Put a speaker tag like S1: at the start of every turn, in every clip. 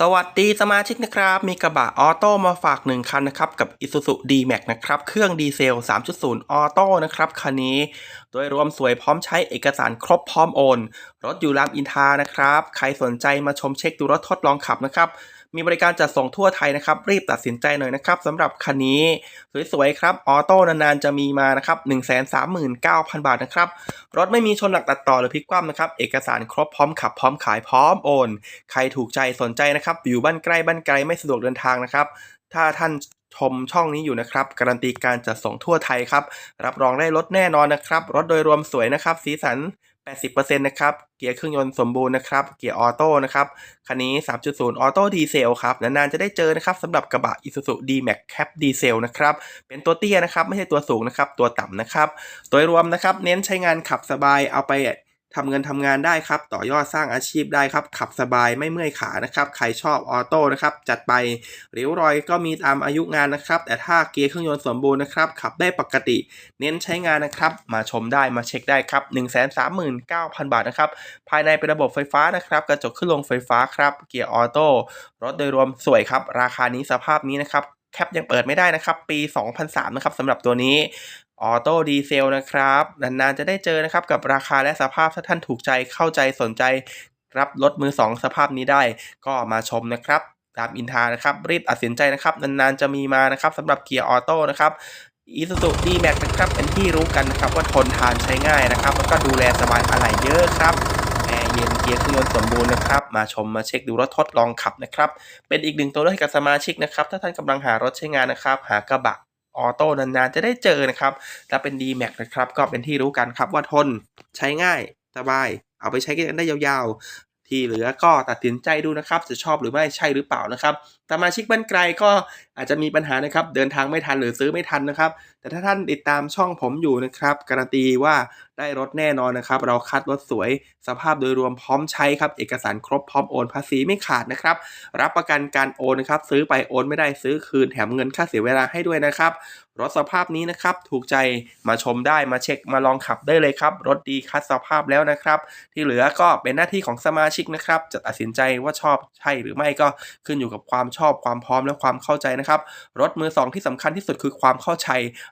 S1: สวัสดีสมาชิกนะครับ มีกระบะออโต้มาฝาก 1 คันนะครับ กับ Isuzu D-Max นะครับ เครื่องดีเซล 3.0 ออโต้นะครับ คันนี้ โดยรวมสวยพร้อมใช้เอกสารครบพร้อมโอน รถอยู่รามอินทานะครับ ใครสนใจมาชมเช็คดูรถทดลองขับนะครับ มีบริการจัดส่งทั่วไทยนะครับ รีบตัดสินใจหน่อยนะครับสำหรับคันนี้ สวยๆครับออโต้นานๆจะมีมานะครับ139,000 บาทนะครับ รถไม่มีชนหลักตัดต่อหรือพลิกคว่ำนะครับ เอกสารครบพร้อมขับพร้อมขายพร้อมโอน ใครถูกใจสนใจนะครับอยู่บ้านใกล้บ้านไกลไม่สะดวกเดินทางนะครับ ถ้าท่านชมช่องนี้อยู่นะครับ การันตีการจัดส่งทั่วไทยครับ รับรองได้รถแน่นอนนะครับ รถโดยรวมสวยนะครับ สีสัน 80%นะครับ เกียร์เครื่องยนต์สมบูรณ์นะครับ เกียร์ออโต้นะครับ คันนี้ 3.0 ออโต้ดีเซลครับ นานๆจะได้เจอนะครับสำหรับกระบะ Isuzu D-Max Cap ดีเซลนะครับ เป็นตัวเตี้ยนะครับ ไม่ใช่ตัวสูงนะครับ ตัวต่ำนะครับ โดยรวมนะครับ เน้นใช้งานขับสบาย เอาไป ทำเงินทำงานได้ครับ ต่อยอดสร้างอาชีพได้ครับ ขับสบายไม่เมื่อยขานะครับ ใครชอบออโต้นะครับ จัดไปริ้วรอยก็มีตามอายุงานนะครับ แต่ถ้าเกียร์เครื่องยนต์สมบูรณ์นะครับ ขับได้ปกติ เน้นใช้งานนะครับ มาชมได้มาเช็คได้ครับ 139,000 บาทนะครับ ภายในเป็นระบบไฟฟ้านะครับ กระจกขึ้นลงไฟฟ้าครับ เกียร์ออโต้ รถโดยรวมสวยครับ ราคานี้สภาพนี้นะครับแคปยังเปิดไม่ได้นะครับ ปี 2003 นะครับสำหรับตัวนี้ ออโต้ดีเซลนะครับ นานๆจะได้เจอนะครับกับราคาและสภาพถ้าท่านถูกใจเข้าใจสนใจ รับรถมือ 2 สภาพนี้ได้ ก็มาชมนะครับ ตามอินทานะครับรีบตัดสินใจนะครับ นานๆจะมีมานะครับสำหรับเกียร์ออโต้นะครับ Isuzu D-Max นะครับเป็นที่รู้กันนะครับว่าทนทานใช้ง่ายนะครับ แล้วก็ดูแลสบายอะไหล่เยอะครับแอร์เย็นเกียร์เครื่องยนต์สมบูรณ์นะครับ มาชมมาเช็คดูรถทดลองขับนะครับ เป็นอีกหนึ่งตัวเลือกให้กับสมาชิกนะครับ ถ้าท่านกำลังหารถใช้งานนะครับ หากระบะ ออโต้นานๆจะได้เจอนะครับและเป็น D-Max นะครับ ก็เป็นที่รู้กันครับว่าทนใช้ง่ายสบาย เอาไปใช้กันได้ยาว ที่เหลือก็ตัดสินใจดูนะครับ จะชอบหรือไม่ใช่หรือเปล่านะครับสมาชิกบ้านไกลก็อาจจะมีปัญหานะครับ เดินทางไม่ทันหรือซื้อไม่ทันนะครับ แต่ถ้าท่านติดตามช่องผมอยู่นะครับ การันตีว่าได้รถแน่นอนนะครับ เราคัดรถสวยสภาพโดยรวมพร้อมใช้ครับ เอกสารครบพร้อมโอนภาษีไม่ขาดนะครับ รับประกันการโอนนะครับ ซื้อไปโอนไม่ได้ซื้อคืนแถมเงินค่าเสียเวลาให้ด้วยนะครับ รถสภาพนี้นะครับ ถูกใจมาชมได้มาเช็คมาลองขับได้เลยครับ รถดีคัดสภาพแล้วนะครับ ที่เหลือก็เป็นหน้าที่ของสมาชิกนะครับ จะตัดสินใจว่าชอบใช่หรือไม่ก็ขึ้นอยู่กับความชอบความพร้อมและความเข้าใจนะครับ รถมือสองที่สำคัญที่สุดคือความเข้าใจ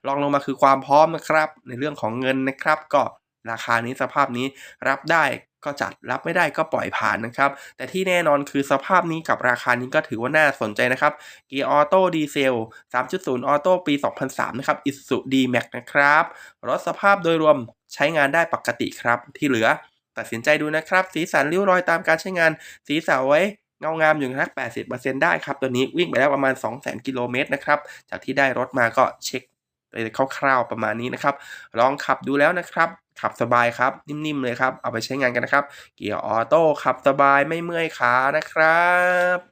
S1: รองลงมาคือความพร้อมนะครับ ในเรื่องของเงินนะครับ ก็ราคานี้สภาพนี้รับได้ ก็จัดรับไม่ได้ก็ปล่อยผ่านนะครับ แต่ที่แน่นอนคือสภาพนี้กับราคานี้ก็ถือว่าน่าสนใจนะครับเกียร์ออโต้ดีเซล 3.0 ออโต้ปี 2003 นะครับ Isuzu D-Max นะครับ รถสภาพโดยรวมใช้งานได้ปกติครับ ที่เหลือ ตัดสินใจดูนะครับ สีสันริ้วรอยตามการใช้งาน สีสาไว้เงางามอยู่นัก80%ได้ครับ ตัวนี้วิ่งไปแล้วประมาณ 200,000 กิโลเมตรนะครับ จากที่ได้รถมาก็เช็ค คร่าวๆประมาณนี้นะครับ ลองขับดูแล้วนะครับ ขับสบายครับ นิ่มๆเลยครับ เอาไปใช้งานกันนะครับ เกียร์ออโต้ขับสบายไม่เมื่อยขานะครับ